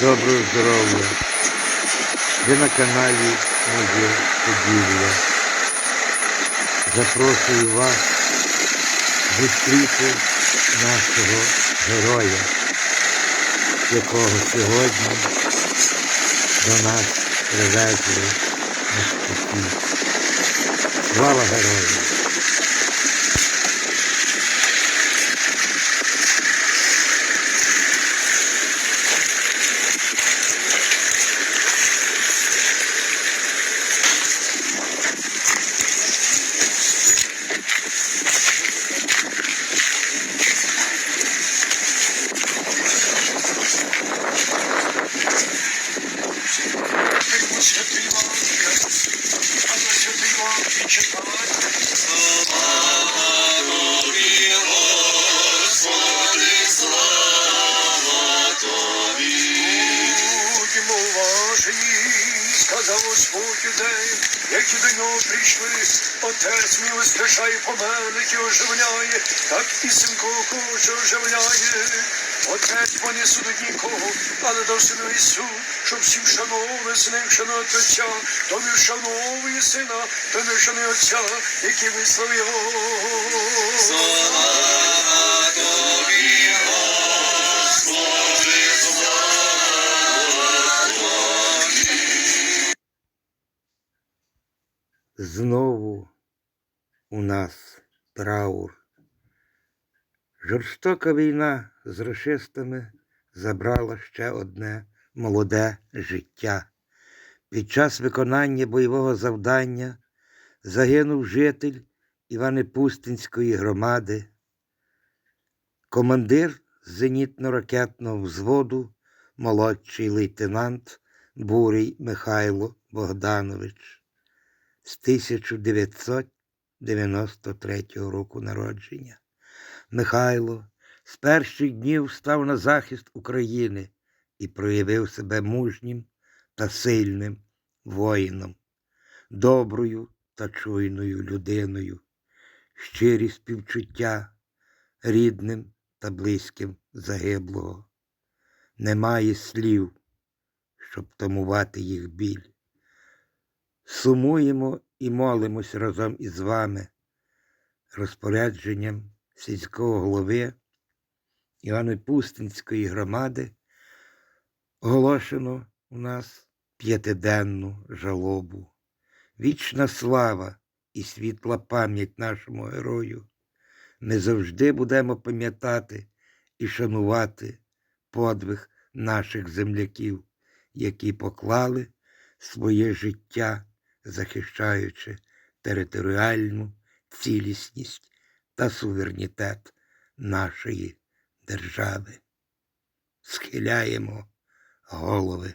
Доброго здоров'я. Ви на каналі Моє Поділля. Запрошую вас зустріти нашого героя, якого сьогодні до нас привезли на спокій. Слава герою! Які до нього прийшли. Отець мій воскрешає померлих і оживляє, так і синко хоче оживляє. Отець вони судить нікого, але до сину Ісу, щоб всім шановне сини, шанують Отця, то не вшановує сина, то не вшанує Отця, який вислав його. У нас траур. Жорстока війна з расистами забрала ще одне молоде життя. Під час виконання бойового завдання загинув житель Іванипустинської громади, командир зенітно-ракетного взводу, молодший лейтенант Бурій Михайло Богданович з 1993 року народження. Михайло з перших днів став на захист України і проявив себе мужнім та сильним воїном, доброю та чуйною людиною, щирі співчуття рідним та близьким загиблого. Немає слів, щоб тамувати їх біль. Сумуємо і молимось разом із вами розпорядженням сільського голови Івано-Пустинської громади оголошено у нас п'ятиденну жалобу. Вічна слава і світла пам'ять нашому герою. Ми завжди будемо пам'ятати і шанувати подвиг наших земляків, які поклали своє життя, захищаючи територіальну цілісність та суверенітет нашої держави. Схиляємо голови.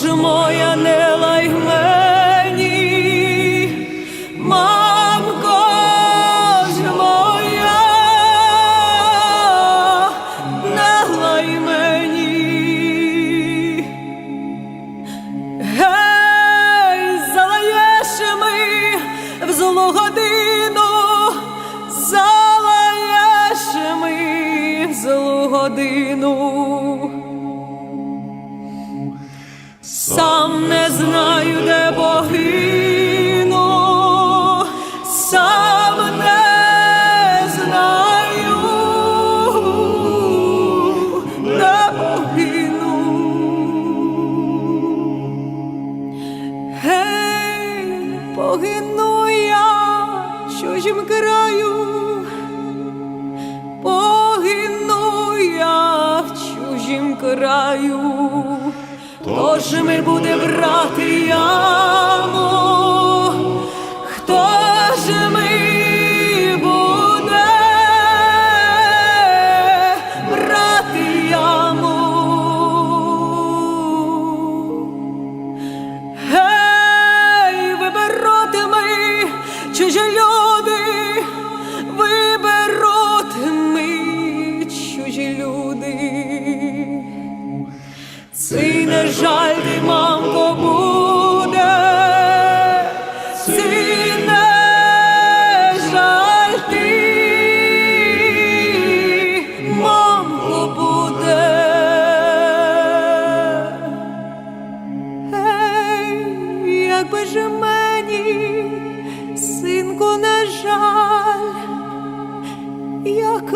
Мамко мой, не Сам не знаю, де погину, сам не знаю, де погину. Гей, погину я в чужім краю, погину я в краю. Тож ми буде брати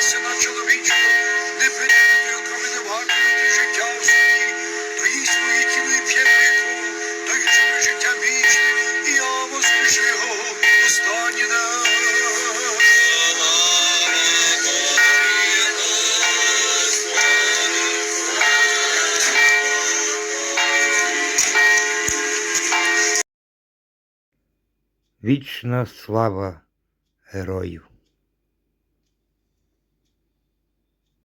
сина чоловічого, не у крові не вартувати життя у собі, то їсть моє тіло п'є моє кров, живе життя вічне, я воскрешу його останній. Вічна слава герою.